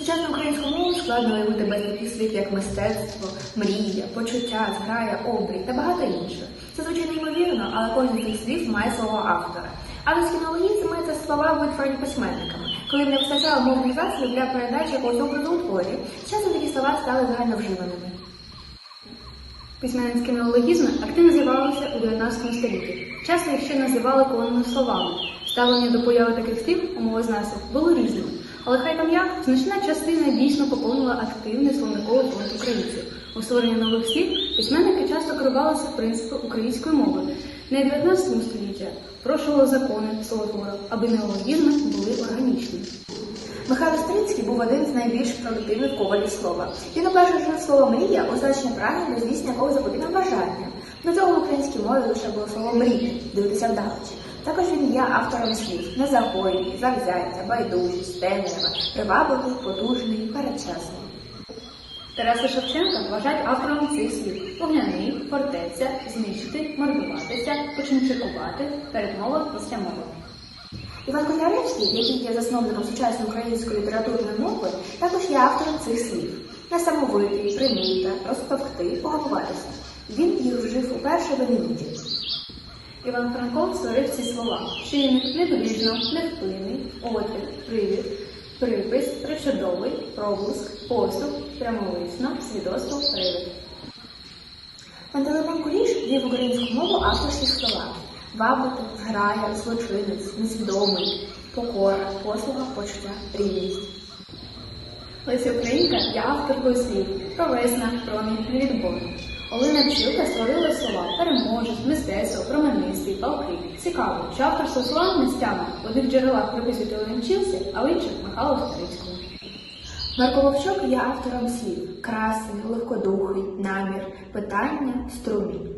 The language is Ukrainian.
Сучасну українську мову складно уявити без таких слів, як мистецтво, мрія, почуття, зграя, обрій та багато іншого. Це звучить неймовірно, але кожен з цих слів має свого автора. Авторські неологізми – це слова, витворені письменниками. Коли не вистачало мовних засобів для передачі якогось образу у творі, з часом такі слова стали загальновживаними. Письменницькі неологізми активно з'явилися у 19 столітті. Часто їх ще називали колонними словами. Ставлення до появи таких слів у мовознавців було різним. Але хай там як, значна частина дійсно поповнила активний словниковий фонд українців. У створенні нових слів письменники часто керувалися принципом української мови. Не 19 століття прошували закони словотвору, аби неологізми були органічні. Михайло Стринський був один з найбільш продуктивних ковалів слова. Він обмежив слово мрія означення прагнення здійснення якогось запобігного бажання. До цього в українській мові лише було слово мрії, дивитися вдалеч. Також він є автором слів незагойний, завзяття, байдужість, темрява, привабливий, потужний, передчасний. Тараса Шевченка вважають автором цих слів: вогняний, фортеця, знищити, мордуватися, починчикувати, передмова, післямова. Іван Котляревський, який є засновником сучасної української літературної мови, також є автором цих слів: несамовитий, приміта, розтовкти, погамуватися. Він їх вжив уперше в Енеїді. Іван Франко створив ці слова: чинник, недоліжно, невпинний, отвір, привід, припис, причудовий, проблиск, поступ, прямовисно, свідоцтво, привід. Пантелеймон Куліш вів українську мову авторські слова. Вабити, зграя, злочинець, несвідомий, покора, послуга, почуття, рівність. Леся Українка є авторкою слів провесна, промінь, невідбор. Олена Пчілка створила слова переможець, мистецтво, променистий, палки. Цікаво, що авторство слова містями в одних джерелах приписують Олені Пчілці, а в інших Михайло Старицькому. Марко Вовчок є автором слів красень, легкодухий, намір, питання, струмінь.